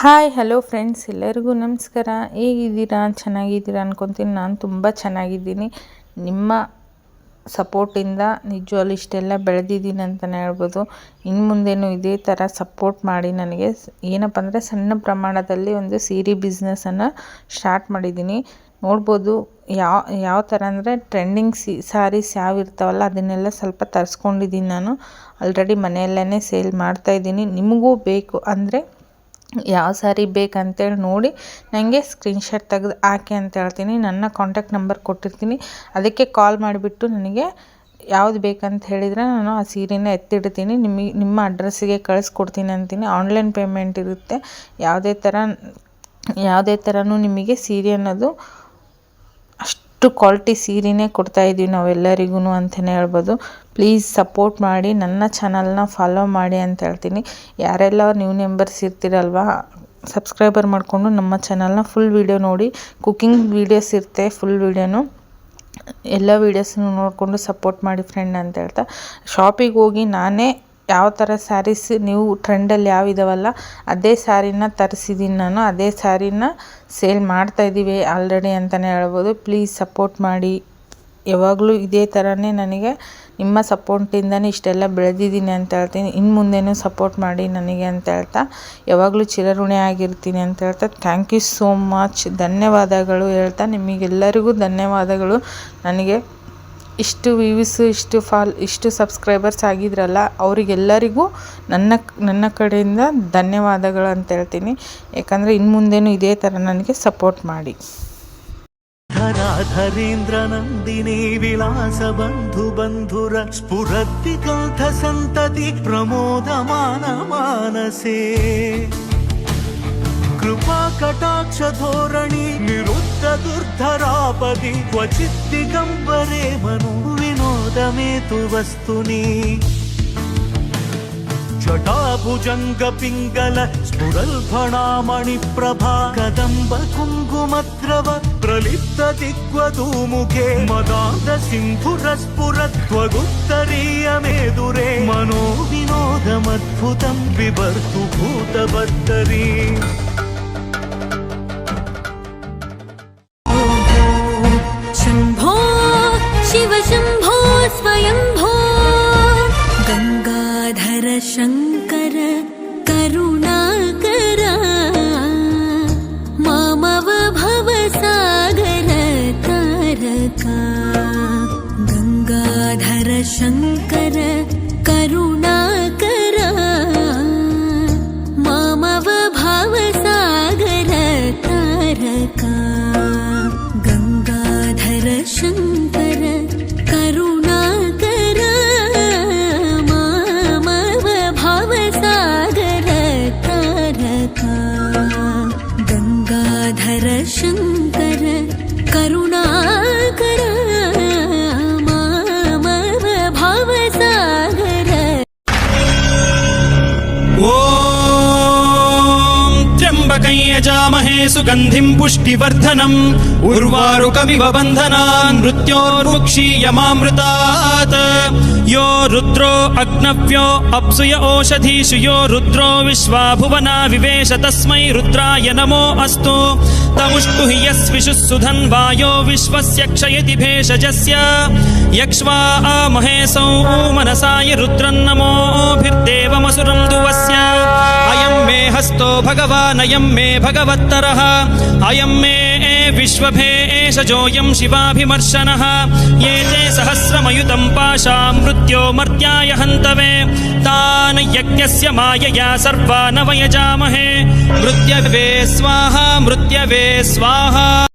Hi hello friends ಎಲ್ಲರಿಗೂ ನಮಸ್ಕಾರ. ಹೇಗಿದ್ದೀರಾ? ಚೆನ್ನಾಗಿದ್ದೀರಾ ಅನ್ಕೊತೀನಿ. ನಾನು ತುಂಬ ಚೆನ್ನಾಗಿದ್ದೀನಿ. ನಿಮ್ಮ ಸಪೋರ್ಟಿಂದ ನಿಜವಾಗ್ಲೂ ಇಷ್ಟೆಲ್ಲ ಬೆಳೆದಿದ್ದೀನಿ ಅಂತಲೇ ಹೇಳ್ಬೋದು. ಇನ್ನು ಮುಂದೇನು ಇದೇ ಥರ ಸಪೋರ್ಟ್ ಮಾಡಿ ನನಗೆ ಏನಪ್ಪ ಅಂದರೆ ಸಣ್ಣ ಪ್ರಮಾಣದಲ್ಲಿ ಒಂದು ಸೀರೆ ಬಿಸ್ನೆಸ್ಸನ್ನು ಸ್ಟಾರ್ಟ್ ಮಾಡಿದ್ದೀನಿ. ನೋಡ್ಬೋದು ಯಾವ ಯಾವ ಥರ ಅಂದರೆ ಟ್ರೆಂಡಿಂಗ್ ಸಿ ಸಾರೀಸ್ ಯಾವ ಇರ್ತಾವಲ್ಲ ಅದನ್ನೆಲ್ಲ ಸ್ವಲ್ಪ ತರಿಸ್ಕೊಂಡಿದ್ದೀನಿ ನಾನು. ಆಲ್ರೆಡಿ ಮನೆಯಲ್ಲೇ ಸೇಲ್ ಮಾಡ್ತಾಯಿದ್ದೀನಿ ನಿಮಗೂ ಬೇಕು ಅಂದರೆ ಯಾವ ಸ್ಯಾರಿ ಬೇಕಂತೇಳಿ ನೋಡಿ ನನಗೆ ಸ್ಕ್ರೀನ್ಶಾಟ್ ತೆಗೆದು ಹಾಕಿ ಅಂತ ಹೇಳ್ತೀನಿ. ನನ್ನ ಕಾಂಟ್ಯಾಕ್ಟ್ ನಂಬರ್ ಕೊಟ್ಟಿರ್ತೀನಿ. ಅದಕ್ಕೆ ಕಾಲ್ ಮಾಡಿಬಿಟ್ಟು ನನಗೆ ಯಾವ್ದು ಬೇಕಂತ ಹೇಳಿದರೆ ನಾನು ಆ ಸೀರೆನ ಎತ್ತಿಡ್ತೀನಿ. ನಿಮಗೆ ನಿಮ್ಮ ಅಡ್ರೆಸ್ಸಿಗೆ ಕಳಿಸ್ಕೊಡ್ತೀನಿ ಅಂತೀನಿ. ಆನ್ಲೈನ್ ಪೇಮೆಂಟ್ ಇರುತ್ತೆ. ಯಾವುದೇ ಥರ ಯಾವುದೇ ಥರನೂ ನಿಮಗೆ ಸೀರೆ ಅನ್ನೋದು ಅಷ್ಟು ಕ್ವಾಲಿಟಿ ಸೀರೆನೇ ಕೊಡ್ತಾ ಇದ್ದೀವಿ ನಾವೆಲ್ಲರಿಗೂ ಅಂತಲೇ ಹೇಳ್ಬೋದು. ಪ್ಲೀಸ್ ಸಪೋರ್ಟ್ ಮಾಡಿ, ನನ್ನ ಚಾನಲ್ನ ಫಾಲೋ ಮಾಡಿ ಅಂತ ಹೇಳ್ತೀನಿ. ಯಾರೆಲ್ಲ ನ್ಯೂ ಮೆಂಬರ್ಸ್ ಇರ್ತೀರಲ್ವಾ ಸಬ್ಸ್ಕ್ರೈಬರ್ ಮಾಡಿಕೊಂಡು ನಮ್ಮ ಚಾನಲ್ನ ಫುಲ್ ವೀಡಿಯೋ ನೋಡಿ. ಕುಕ್ಕಿಂಗ್ ವೀಡಿಯೋಸ್ ಇರುತ್ತೆ ಫುಲ್ ವೀಡಿಯೋನು ಎಲ್ಲ ವೀಡಿಯೋಸ್ನು ನೋಡಿಕೊಂಡು ಸಪೋರ್ಟ್ ಮಾಡಿ ಫ್ರೆಂಡ್ ಅಂತ ಹೇಳ್ತಾ. ಶಾಪಿಗೆ ಹೋಗಿ ನಾನೇ ಯಾವ ಥರ ಸ್ಯಾರೀಸ್ ನೀವು ಟ್ರೆಂಡಲ್ಲಿ ಯಾವ ಇದಾವಲ್ಲ, ಅದೇ ಸ್ಯಾರಿನ ತರಿಸಿದ್ದೀನಿ ನಾನು. ಅದೇ ಸ್ಯಾರಿನ ಸೇಲ್ ಮಾಡ್ತಾಯಿದ್ದೀವಿ ಆಲ್ರೆಡಿ ಅಂತಲೇ ಹೇಳ್ಬೋದು. ಪ್ಲೀಸ್ ಸಪೋರ್ಟ್ ಮಾಡಿ. ಯಾವಾಗಲೂ ಇದೇ ಥರನೇ ನನಗೆ ನಿಮ್ಮ ಸಪೋರ್ಟಿಂದನೇ ಇಷ್ಟೆಲ್ಲ ಬೆಳೆದಿದ್ದೀನಿ ಅಂತ ಹೇಳ್ತೀನಿ. ಇನ್ನು ಮುಂದೆನೂ ಸಪೋರ್ಟ್ ಮಾಡಿ ನನಗೆ ಅಂತ ಹೇಳ್ತಾ. ಯಾವಾಗಲೂ ಚಿರಋಣಿ ಆಗಿರ್ತೀನಿ ಅಂತ ಹೇಳ್ತಾ. ಥ್ಯಾಂಕ್ ಯು ಸೋ ಮಚ್ ಧನ್ಯವಾದಗಳು ಹೇಳ್ತಾ. ನಿಮಗೆಲ್ಲರಿಗೂ ಧನ್ಯವಾದಗಳು. ನನಗೆ ಇಷ್ಟು ವ್ಯೂವ್ಸ್ ಇಷ್ಟು ಫಾಲ್ ಇಷ್ಟು ಸಬ್ಸ್ಕ್ರೈಬರ್ಸ್ ಆಗಿದ್ರಲ್ಲ, ಅವರಿಗೆಲ್ಲರಿಗೂ ನನ್ನ ನನ್ನ ಕಡೆಯಿಂದ ಧನ್ಯವಾದಗಳು ಅಂತ ಹೇಳ್ತೀನಿ. ಯಾಕಂದರೆ ಇನ್ನು ಮುಂದೇನು ಇದೇ ಥರ ನನಗೆ ಸಪೋರ್ಟ್ ಮಾಡಿ. ಧರಾಧರೇಂದ್ರ ನಂದಿನಿ ವಿಲಾಸ ಬಂಧು ಬಂಧುರ ಸ್ಫುರದ್ವಿಕಾಂಥ ಸಂತತಿ, ಪ್ರಮೋದ ಮಾನ ಮಾನಸೇ. ಕೃಪಾ ಕಟಾಕ್ಷ ధరాపది క్వచిద్ది గంబరేమను వినోదమేతు వస్తుని. జటాభుజంగ పింగళ స్ఫురల్ఫణామణి ప్రభా కదంబ కుంకుమద్రవ ప్రలిప్త దిగ్వధూముఖే మదాద సింధుర స్ఫురత్వగుప్తరీయమేదురే మనో వినోదమద్భుతం వివర్తు భూతభర్తరీ करुणाकर मामव भवसागर तारका। गङ्गाधर शङ्कर करुणाकर मामव भवसागर तारका। गङ्गाधर शङ्कर शङ्कर करुणाकर సుగంధిం పుష్టివర్ధనం. ఉర్వారుకమివ బంధనాన్ మృత్యోర్ముక్షీయమామృతాత్ యో రుద్రో అగ్నవ్యో అప్సుయ ఓషధీషు యో రుద్రో విశ్వాభువనా వివేశ తస్మై రుద్రాయ నమో అస్తు. తముష్టు హి యస్విషు సుధన్ వాయో విశ్వస్య క్షయతి భేషజస్య. యక్ష్వా ఆమహే సౌ మనసాయ రుద్రన్నమో भगवानयं मे भगवत्तरः अयं मे विश्वभेषजोऽयं शिवाभिमर्शनः ये ते सहस्रमयुतं पाशां मृत्यो मर्त्याय हन्तवे तान् यज्ञस्य मायया सर्वान् वयजामहे मृत्यवे स्वाहा मृत्यवे स्वाहा